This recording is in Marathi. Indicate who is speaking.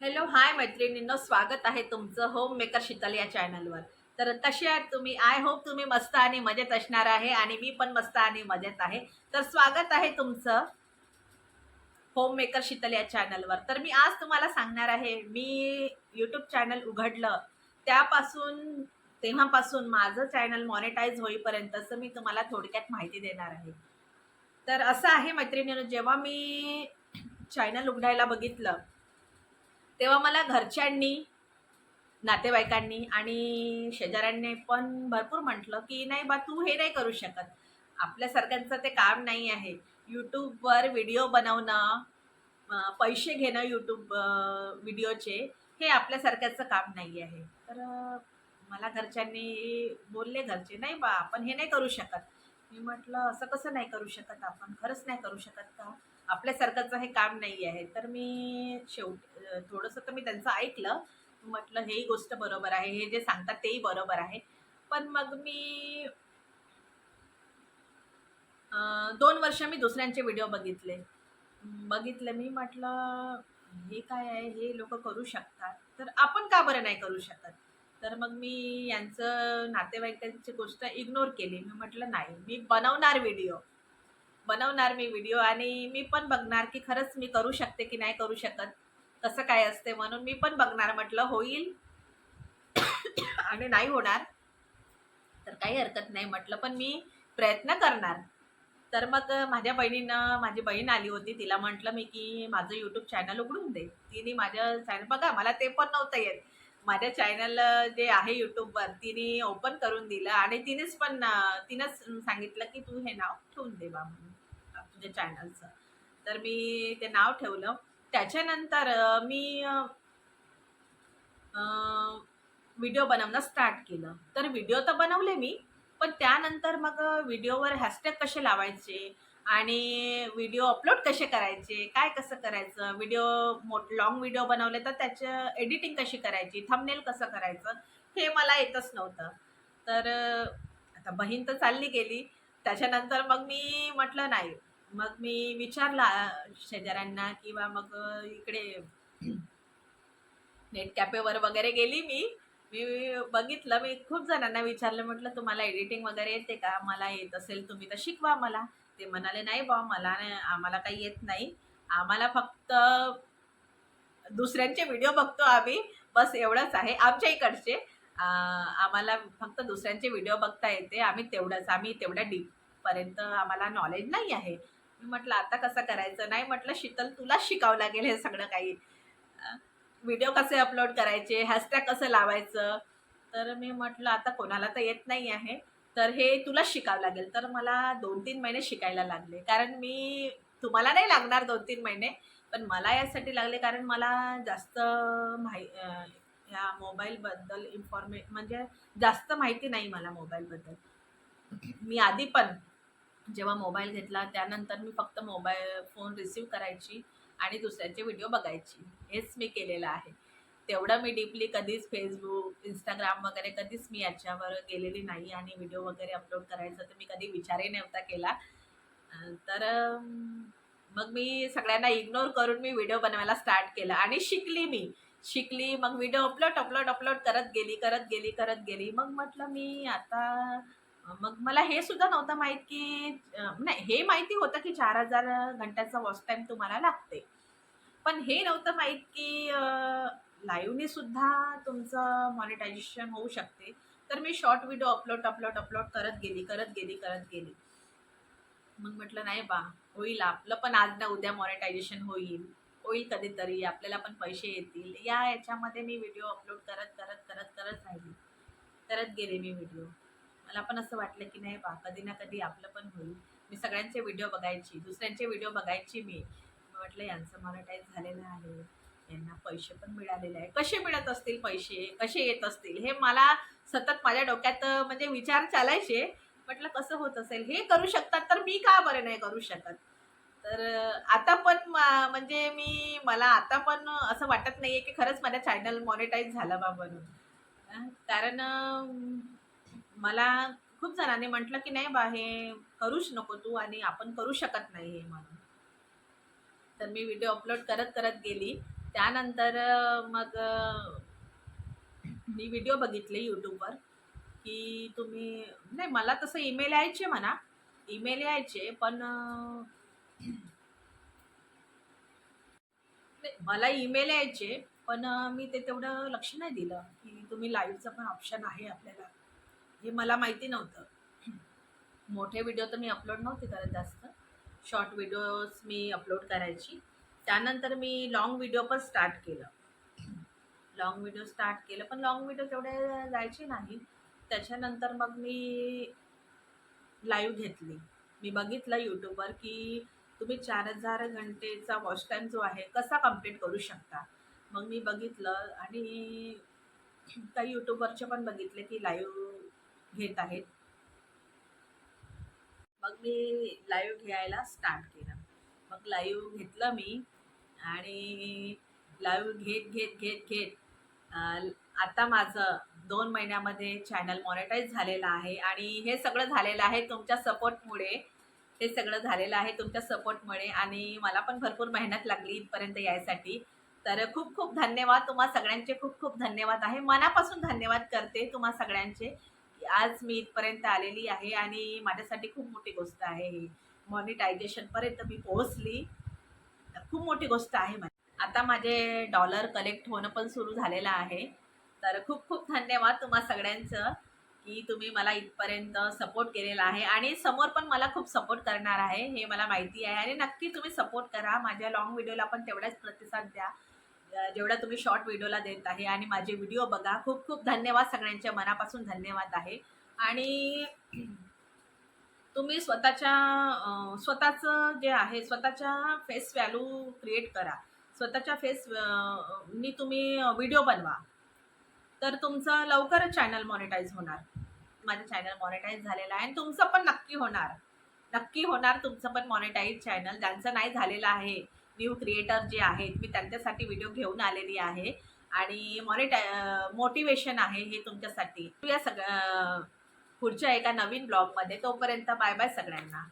Speaker 1: हॅलो हाय मैत्रिणींनो स्वागत आहे तुमचं होम मेकर शीतल या चॅनलवर तर कसे आहात तुम्ही? आय होप तुम्ही मस्त आणि मजेत असणार आहे आणि मी पण मस्त आणि मजेत आहे. तर स्वागत आहे तुमचं होम मेकर शीतल या चॅनलवर तर मी आज तुम्हाला सांगणार आहे मी यूट्यूब चॅनल उघडलं. त्यापासून तेव्हापासून माझं चॅनल मॉनिटाईज होईपर्यंतचं मी तुम्हाला थोडक्यात माहिती देणार आहे. तर असं आहे मैत्रिणीनं जेव्हा मी चॅनल उघडायला बघितलं तेव्हा मला घरच्यांनी नातेवाईकांनी आणि शेजाऱ्यांनी पण भरपूर म्हटलं की नाही बा तू हे नाही करू शकत. आपल्यासारख्यांचं ते काम नाही आहे. यूट्यूबवर व्हिडिओ बनवणं पैसे घेणं यूट्यूब व्हिडिओचे हे आपल्यासारख्याचं काम नाही आहे. तर मला घरच्यांनी बोलले घरचे नाही बा आपण हे नाही करू शकत. मी म्हटलं असं कसं नाही करू शकत आपण? खरंच नाही करू शकत का? आपल्यासारखंच हे काम नाही आहे. तर मी शेवट थोडंसं तर मी त्यांचं ऐकलं. म्हटलं हेही गोष्ट बरोबर आहे. हे जे सांगतात तेही बरोबर आहे. पण मग मी दोन वर्ष मी दुसऱ्यांचे व्हिडिओ बघितले. बघितलं मी म्हटलं हे काय आहे? हे लोक करू शकतात. तर आपण का बरं नाही करू शकत? तर मग मी यांचं नातेवाईकांची गोष्ट इग्नोर केली. मी म्हटलं नाही मी बनवणार व्हिडिओ. बनवणार मी व्हिडिओ आणि मी पण बघणार की खरंच मी करू शकते की नाही करू शकत. कसं काय असते म्हणून मी पण बघणार म्हटलं होईल. आणि नाही होणार. तर काही हरकत नाही म्हटलं पण मी प्रयत्न करणार. तर मग माझ्या बहिणीनं माझी बहीण आली होती तिला म्हटलं मी की माझं यूट्यूब चॅनल उघडून दे. तिने माझं चॅनल बघा मला ते पण नव्हतं येत. माझ्या चॅनल जे आहे यूट्यूबवर तिने ओपन करून दिलं आणि तिनेच पण तिनंच सांगितलं की तू हे नाव ठेवून दे बा म्हणून. म्हणजे चॅनलचं तर मी ते नाव ठेवलं. त्याच्यानंतर मी व्हिडिओ बनवणं स्टार्ट केलं. तर व्हिडिओ तर बनवले मी पण त्यानंतर मग व्हिडिओवर हॅशटॅग कसे लावायचे आणि व्हिडिओ अपलोड कसे करायचे काय कसं करायचं व्हिडिओ मोठ लॉंग व्हिडिओ बनवले तर त्याचं एडिटिंग कशी करायची थंबनेल कसं करायचं हे मला येतच नव्हतं. तर आता बहीण तर चालली गेली. त्याच्यानंतर मग मी म्हटलं नाही मग मी विचारला शेजाऱ्यांना किंवा मग इकडे नेट कॅफेवर वगैरे गेली मी. मी बघितलं मी खूप जणांना विचारलं म्हटलं तुम्हाला एडिटिंग वगैरे येते का? मला येत असेल तुम्ही तर शिकवा मला. ते म्हणाले नाही बा मला नाही आम्हाला काही येत नाही. आम्हाला फक्त दुसऱ्यांचे व्हिडिओ बघतो आम्ही. बस एवढंच आहे आमच्या इकडचे. आम्हाला फक्त दुसऱ्यांचे व्हिडिओ बघता येते आम्ही तेवढंच आम्ही तेवढ्या डीपपर्यंत आम्हाला नॉलेज नाही आहे. मी म्हटलं आता कसं करायचं? नाही म्हटलं शीतल तुलाच शिकावं लागेल हे सगळं काही. व्हिडिओ कसे अपलोड करायचे? हॅशटॅग कसं लावायचं? तर मी म्हटलं आता कोणाला तर येत नाही आहे तर हे तुलाच शिकावं लागेल. तर मला दोन तीन महिने शिकायला लागले. कारण मी तुम्हाला नाही लागणार दोन तीन महिने पण मला यासाठी लागले कारण मला जास्त माहि ह्या मोबाईलबद्दल इन्फॉर्मे म्हणजे जास्त माहिती नाही मला मोबाईलबद्दल. मी आधी पण जेव्हा मोबाईल घेतला त्यानंतर मी फक्त मोबाईल फोन रिसीव करायची आणि दुसऱ्यांचे व्हिडिओ बघायची. हेच मी केलेलं आहे. तेवढं मी डीपली कधीच फेसबुक इंस्टाग्राम वगैरे कधीच मी याच्यावर गेलेली नाही आणि व्हिडिओ वगैरे अपलोड करायचा तर मी कधी विचारही नव्हता केला. तर मग मी सगळ्यांना इग्नोर करून मी व्हिडिओ बनवायला स्टार्ट केला आणि शिकली मी. शिकली मग व्हिडिओ अपलोड अपलोड अपलोड करत गेली करत गेली करत गेली. मग म्हटलं मी आता मग मला हे सुद्धा नव्हतं माहीत की नाही हे माहिती होतं की चार हजार घंट्याचा वॉच टाईम तुम्हाला लागते. पण हे नव्हतं माहीत की लाईव्हने सुद्धा तुमचं मॉनिटायझेशन होऊ शकते. तर मी short video upload upload upload करत गेली करत गेली करत गेली. मग म्हटलं नाही बा होईल आपलं पण आज ना उद्या मॉनिटायझेशन होईल. होईल कधीतरी आपल्याला पण पैसे येतील. या याच्यामध्ये मी व्हिडिओ अपलोड करत करत करत करत राहिली. करत गेले मी व्हिडिओ मला पण असं वाटलं की नाही बा कधी ना कधी आपलं पण होईल. मी सगळ्यांचे व्हिडिओ बघायची दुसऱ्यांचे व्हिडिओ बघायची मी. म्हटलं यांचं मॉनिटाईज झालेलं आहे. यांना पैसे पण मिळालेले आहे कसे मिळत असतील पैसे? कसे येत असतील? हे मला सतत माझ्या डोक्यात म्हणजे विचार चालायचे. म्हटलं कसं होत असेल? हे करू शकतात तर मी का बरं नाही करू शकत? तर आता पण मा- म्हणजे मी मला आता पण असं वाटत नाही आहे की खरंच माझ्या चॅनल मॉनिटाईज झालं बा म्हणून. कारण मला खूप जणांनी म्हटलं की नाही बा हे करूच नको तू आणि आपण करू शकत नाही हे म्हणून. तर मी व्हिडिओ अपलोड करत करत गेली. त्यानंतर मग मी व्हिडिओ बघितले यूट्यूबवर की तुम्ही नाही मला तसं ईमेल यायचे म्हणा. ईमेल यायचे पण नाही, मला ईमेल यायचे पण मी ते तेवढं लक्ष नाही दिलं की तुम्ही लाईव्हचं पण ऑप्शन आहे आपल्याला. हे मला माहिती नव्हतं. मोठे व्हिडिओ तर मी अपलोड नव्हते करत जास्त. शॉर्ट व्हिडिओज मी अपलोड करायची. त्यानंतर मी लॉंग व्हिडिओ पण स्टार्ट केलं. लॉंग व्हिडिओ स्टार्ट केलं पण लॉंग व्हिडिओ तेवढे जायचे नाही त्याच्यानंतर मग मी लाईव्ह घेतली. मी बघितलं यूट्यूबवर की तुम्ही चार हजार घंटेचा वॉच टाईम जो आहे कसा कंप्लीट करू शकता? मग मी बघितलं आणि काही यूट्यूबवरचे पण बघितले की लाईव्ह घेत आहेत. मग मी लाईव्ह घ्यायला स्टार्ट केलं. मग लाईव्ह घेतलं मी आणि लाईव्ह घेत घेत घेत घेत आता माझं दोन महिन्यामध्ये चॅनल मॉनिटाईज झालेलं आहे आणि हे सगळं झालेलं आहे तुमच्या सपोर्टमुळे हे सगळं झालेलं आहे तुमच्या सपोर्टमुळे आणि मला पण भरपूर मेहनत लागली इथपर्यंत यायसाठी. तर खूप खूप धन्यवाद. तुम्हा सगळ्यांचे खूप खूप धन्यवाद आहे. मनापासून धन्यवाद करते तुम्हा सगळ्यांचे. आज मी इथपर्यंत आलेली आहे आणि माझ्यासाठी खूप मोठी गोष्ट आहे ही. मॉनिटायझेशनपर्यंत मी पोहोचली. खूप मोठी गोष्ट आहे माझी. आता माझे डॉलर कलेक्ट होणं पण सुरू झालेलं आहे. तर खूप खूप धन्यवाद तुम्हा सगळ्यांचं की तुम्ही मला इथपर्यंत सपोर्ट केलेला आहे आणि समोर पण मला खूप सपोर्ट करणार आहे हे मला माहिती आहे. आणि नक्की तुम्ही सपोर्ट करा. माझ्या लॉंग व्हिडिओला पण तेवढाच प्रतिसाद द्या. जेवढा तुम्ही शॉर्ट व्हिडिओला देत आहे आणि माझे व्हिडिओ बघा खूप खूप धन्यवाद सगळ्यांच्या मनापासून धन्यवाद आहे. आणि तुम्ही स्वतःच्या स्वतःचं जे आहे स्वतःच्या फेस व्हॅल्यू क्रिएट करा. स्वतःच्या फेस नी तुम्ही व्हिडिओ बनवा. तर तुमचं लवकरच चॅनल मॉनिटाईज होणार. माझं चॅनल मॉनिटाईज झालेलं आहे आणि तुमचं पण नक्की होणार. नक्की होणार तुमचं पण मॉनिटाईज चॅनल ज्यांचं नाही झालेलं आहे न्यू क्रिएटर जे आहेत मी त्यांच्यासाठी व्हिडिओ घेऊन आलेली आहे. आणि मॉनिटाय मोटिवेशन आहे हे तुमच्यासाठी. या सगळ्या पुढच्या एका नवीन ब्लॉगमध्ये तोपर्यंत बाय बाय सगळ्यांना.